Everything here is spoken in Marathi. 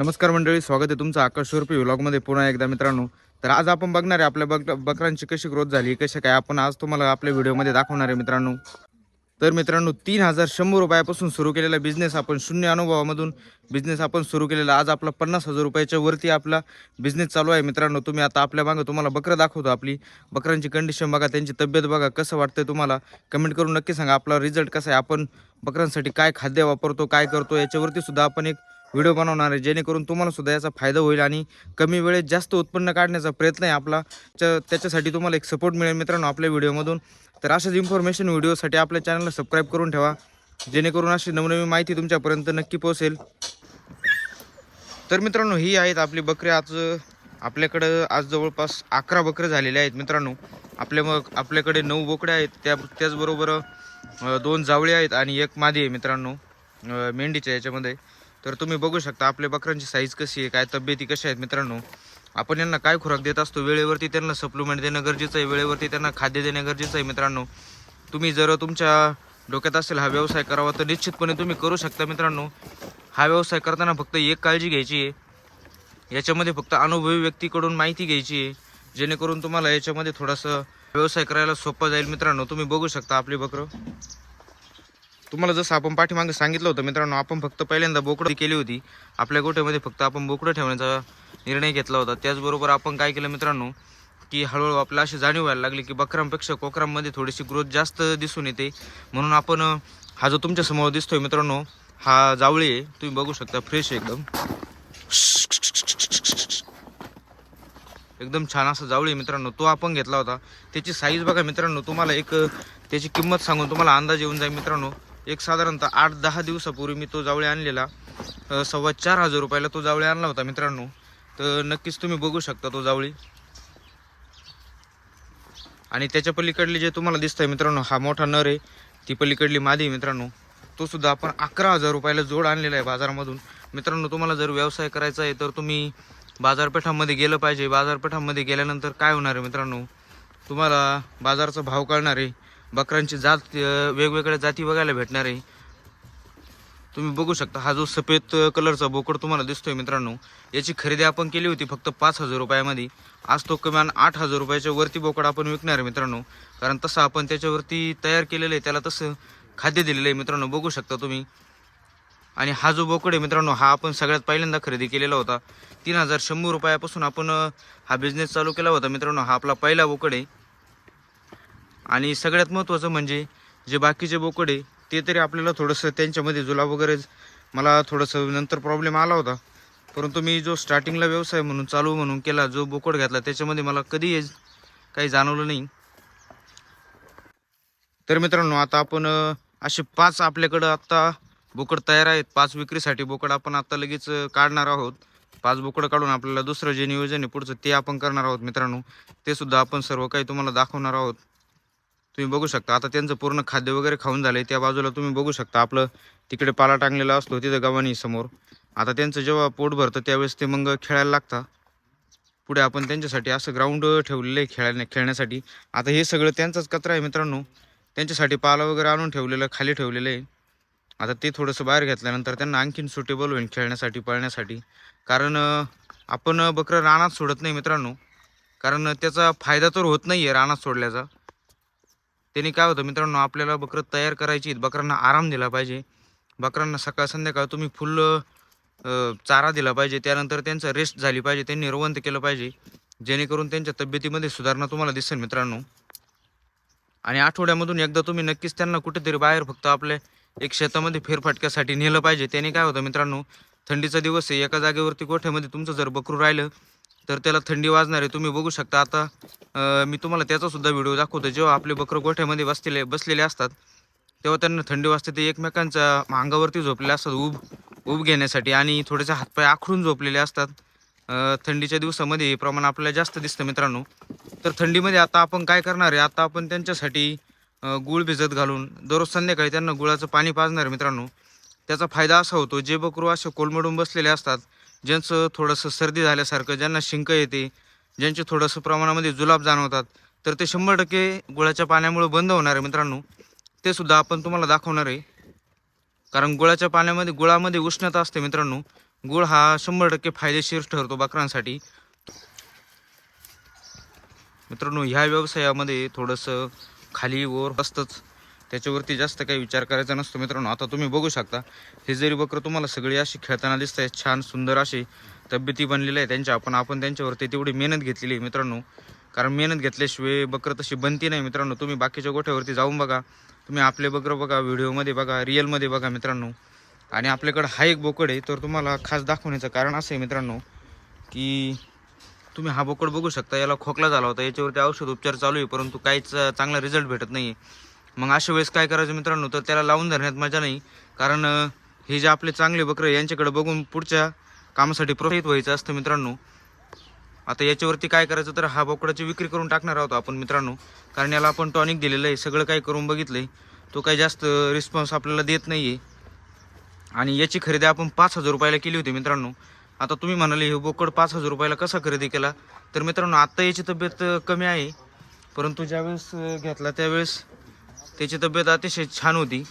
नमस्कार मंडळी स्वागत आहे तुमचं आकाश रुपये व्लॉगमध्ये पुन्हा एकदा मित्रांनो. तर आज आपण बघणार आहे आपल्या बक बकरांची कशी ग्रोथ झाली कशी काय आपण आज तुम्हाला आपल्या व्हिडिओमध्ये दाखवणार आहे मित्रांनो. तर मित्रांनो तीन हजार शंभर रुपयापासून सुरू केलेला बिझनेस आपण शून्य अनुभवामधून बिझनेस आपण सुरू केलेला आज आपला पन्नास हजार रुपयाच्या वरती आपला बिझनेस चालू आहे मित्रांनो. तुम्ही आता आपल्या मागं तुम्हाला बकरं दाखवतो आपली. बकरांची कंडिशन बघा त्यांची तब्येत बघा कसं वाटतं तुम्हाला? कमेंट करून नक्की सांगा आपला रिझल्ट कसा आहे? आपण बकरांसाठी काय खाद्य वापरतो काय करतो याच्यावरती सुद्धा आपण एक व्हिडिओ बनवणार आहे. जेणेकरून तुम्हाला सुद्धा याचा फायदा होईल आणि कमी वेळेत जास्त उत्पन्न काढण्याचा प्रयत्न आहे आपला. त्या- त्याच्यासाठी तुम्हाला एक सपोर्ट मिळेल मित्रांनो आपल्या व्हिडिओमधून. तर अशाच इन्फॉर्मेशन व्हिडिओसाठी आपल्या चॅनलला सबस्क्राईब करून ठेवा. जेणेकरून अशी नवनवीन माहिती तुमच्यापर्यंत नक्की पोहोचेल. तर मित्रांनो ही आहेत आपली बकरी. आज आपल्याकडं आज जवळपास अकरा बकरे झालेले आहेत मित्रांनो. आपल्या मग आपल्याकडे नऊ बोकड्या आहेत. त्या त्याचबरोबर दोन जावळे आहेत आणि एक मादी आहे मित्रांनो मेंढीच्या याच्यामध्ये. तर तुम्ही बघू शकता आपल्या बकरांची साईज कशी आहे काय तब्येती कशा आहेत मित्रांनो. आपण यांना काय खुराक देत असतो वेळेवरती त्यांना सप्लिमेंट देणं गरजेचं आहे वेळेवरती त्यांना खाद्य देणं गरजेचं आहे मित्रांनो. तुम्ही जर तुमच्या डोक्यात असेल हा व्यवसाय करावा तर निश्चितपणे तुम्ही करू शकता मित्रांनो. हा व्यवसाय करताना फक्त एक काळजी घ्यायची आहे. याच्यामध्ये फक्त अनुभवी व्यक्तीकडून माहिती घ्यायची आहे. जेणेकरून तुम्हाला याच्यामध्ये थोडासा व्यवसाय करायला सोपं जाईल मित्रांनो. तुम्ही बघू शकता आपली बकरं. तुम्हाला जसं आपण पाठीमागे सांगितलं होतं मित्रांनो आपण फक्त पहिल्यांदा बोकडं केली होती. आपल्या गोठ्यामध्ये फक्त आपण बोकडं ठेवण्याचा निर्णय घेतला होता. त्याचबरोबर आपण काय केलं मित्रांनो की हळूहळू आपल्याला अशी जाणीव व्हायला लागली की बकरांपेक्षा कोकरांमध्ये थोडीशी ग्रोथ जास्त दिसून येते. म्हणून आपण हा जो तुमच्यासमोर दिसतोय मित्रांनो हा जावळी आहे. तुम्ही बघू शकता फ्रेश एकदम. एकदम छान असा जावळी आहे मित्रांनो. तो आपण घेतला होता. त्याची साईज बघा मित्रांनो तुम्हाला एक त्याची किंमत सांगून तुम्हाला अंदाज येऊन जाईल मित्रांनो. एक साधारणतः आठ दहा दिवसापूर्वी मी तो जावळी आणलेला. सव्वा चार हजार रुपयाला तो जावळी आणला होता मित्रांनो. तर नक्कीच तुम्ही बघू शकता तो जावळी. आणि त्याच्या पलीकडले जे तुम्हाला दिसतंय मित्रांनो हा मोठा नर आहे. ती पलीकडली मादी मित्रांनो. तो सुद्धा आपण अकरा हजार रुपयाला जोड आणलेला आहे बाजारामधून. मित्रांनो तुम्हाला जर व्यवसाय करायचा आहे तर तुम्ही बाजारपेठांमध्ये गेलं पाहिजे. बाजारपेठांमध्ये गेल्यानंतर काय होणार आहे मित्रांनो? तुम्हाला बाजाराचा भाव कळणार आहे. बकरांची जात वेगवेगळ्या जाती बघायला भेटणार आहे. तुम्ही बघू शकता हा जो सफेद कलरचा बोकड तुम्हाला दिसतोय मित्रांनो याची खरेदी आपण केली होती फक्त पाच हजार रुपयामध्ये. आज तो किमान आठ हजार रुपयाच्या वरती बोकड आपण विकणार आहे मित्रांनो. कारण तसं आपण त्याच्यावरती तयार केलेलं आहे त्याला तसं खाद्य दिलेलं आहे मित्रांनो बघू शकता तुम्ही. आणि हा जो बोकड आहे मित्रांनो हा आपण सगळ्यात पहिल्यांदा खरेदी केलेला होता. तीन हजार शंभर रुपयापासून आपण हा बिझनेस चालू केला होता मित्रांनो हा आपला पहिला बोकड आहे. आणि सगळ्यात महत्त्वाचं म्हणजे जे बाकीचे बोकड आहे ते तरी आपल्याला थोडंसं त्यांच्यामध्ये जुलाब वगैरे मला थोडंसं नंतर प्रॉब्लेम आला होता. परंतु मी जो स्टार्टिंगला व्यवसाय म्हणून चालू म्हणून केला जो बोकड घेतला त्याच्यामध्ये मला कधी काही जाणवलं नाही. तर मित्रांनो आता आपण असे पाच आपल्याकडं आत्ता बोकड तयार आहेत. पाच विक्रीसाठी बोकड आपण आत्ता लगेच काढणार आहोत. पाच बोकडं काढून आपल्याला दुसरं जे नियोजन आहे पुढचं ते आपण करणार आहोत मित्रांनो. ते सुद्धा आपण सर्व काही तुम्हाला दाखवणार आहोत. तुम्ही बघू शकता. आता त्यांचं पूर्ण खाद्य वगैरे खाऊन झालंय. त्या बाजूला तुम्ही बघू शकता आपलं तिकडे पाला टांगलेला असतो तिथं गव्हाणी समोर. आता त्यांचं जेव्हा पोट भरतं त्यावेळेस ते मग खेळायला लागतात. पुढे आपण त्यांच्यासाठी असं ग्राउंड ठेवलेलं आहे खेळण्या खेळण्यासाठी. आता हे सगळं त्यांचाच कचरा आहे मित्रांनो. त्यांच्यासाठी पाला वगैरे आणून ठेवलेलं खाली ठेवलेलं आहे. आता ते थोडंसं बाहेर घेतल्यानंतर त्यांना आणखीन सुटेबल होईल खेळण्यासाठी पळण्यासाठी. कारण आपण बकरं रानात सोडत नाही मित्रांनो. कारण त्याचा फायदा तर होत नाही आहे रानात सोडल्याचा. त्यांनी काय होतं मित्रांनो आपल्याला बकरं तयार करायची बकरांना आराम दिला पाहिजे. बकरांना सकाळ संध्याकाळ तुम्ही फुल चारा दिला पाहिजे. त्यानंतर त्यांचं रेस्ट झाली पाहिजे. त्यांनी रवंत केलं पाहिजे. जेणेकरून त्यांच्या तब्येतीमध्ये सुधारणा तुम्हाला दिसेल मित्रांनो. आणि आठवड्यामधून एकदा तुम्ही नक्कीच त्यांना कुठेतरी बाहेर फक्त आपल्या एक शेतामध्ये फेरफटक्यासाठी नेलं पाहिजे. त्याने काय होतं मित्रांनो थंडीचा दिवस आहे. एका जागेवरती गोठ्यामध्ये तुमचं जर बकरू राहिलं तर त्याला थंडी वाजणार आहे तुम्ही बघू शकता. आता मी तुम्हाला त्याचा सुद्धा व्हिडिओ दाखवतो. जेव्हा आपले बकरं गोठ्यामध्ये बसलेले बसलेले असतात तेव्हा त्यांना थंडी वाजते. ते एकमेकांच्या अंगावरती झोपलेले असतात उब उब घेण्यासाठी आणि थोडेसे हातपाय आखडून झोपलेले असतात. थंडीच्या दिवसामध्ये हे प्रमाण आपल्याला जास्त दिसतं मित्रांनो. तर थंडीमध्ये आता आपण काय करणार आहे? आता आपण त्यांच्यासाठी गुळ भिजत घालून दररोज संध्याकाळी त्यांना गुळाचं पाणी पाजणार आहे मित्रांनो. त्याचा फायदा असा होतो जे बकरू असे कोलमडून बसलेले असतात ज्यांचं थोडंसं सर्दी झाल्यासारखं ज्यांना शिंक येते ज्यांचे थोडंसं प्रमाणामध्ये जुलाब जाणवतात तर ते शंभर टक्के गुळाच्या पाण्यामुळे बंद होणार आहे मित्रांनो. ते सुद्धा आपण तुम्हाला दाखवणार आहे. कारण गुळाच्या पाण्यामध्ये गुळामध्ये उष्णता असते मित्रांनो. गुळ हा शंभर टक्के फायदेशीर ठरतो बकरांसाठी. मित्रांनो ह्या व्यवसायामध्ये थोडंसं खाली वर असतंच त्याच्यावरती जास्त काही विचार करायचा नसतो मित्रांनो. आता तुम्ही बघू शकता हे जरी बकरं तुम्हाला सगळी अशी खेळताना दिसत आहेत छान सुंदर अशी तब्येती बनलेल्या आहे त्यांच्या. आपण आपण त्यांच्यावरती तेवढी मेहनत घेतलेली आहे मित्रांनो. कारण मेहनत घेतल्याशिवाय बकरं तशी बनती नाही मित्रांनो. तुम्ही बाकीच्या गोठ्यावरती जाऊन बघा. तुम्ही आपले बकरं बघा व्हिडिओमध्ये बघा रिअलमध्ये बघा मित्रांनो. आणि आपल्याकडं हा एक बोकड आहे तर तुम्हाला खास दाखवण्याचं कारण असं आहे मित्रांनो की तुम्ही हा बोकड बघू शकता. याला खोकला झाला होता याच्यावरती औषध उपचार चालू आहे परंतु काहीच चांगला रिझल्ट भेटत नाही आहे मग अशा वेळेस काय करायचं मित्रांनो? तर त्याला लावून धरण्यात मजा नाही. कारण हे जे आपले चांगले बकरे यांच्याकडे बघून पुढच्या कामासाठी प्रोत्साहित व्हायचं असतं मित्रांनो. आता याच्यावरती काय करायचं तर हा बोकडाची विक्री करून टाकणार आहोत आपण मित्रांनो. कारण याला आपण टॉनिक दिलेलं आहे सगळं काही करून बघितलं आहे तो काही जास्त रिस्पॉन्स आपल्याला देत नाही आहे आणि याची खरेदी आपण पाच हजार रुपयाला केली होती मित्रांनो. आता तुम्ही म्हणाले हे बोकड पाच हजार रुपयाला कसा खरेदी केला? तर मित्रांनो आत्ता याची तब्येत कमी आहे. परंतु ज्यावेळेस घेतला त्यावेळेस त्याची तब्येत अतिशय छान होती.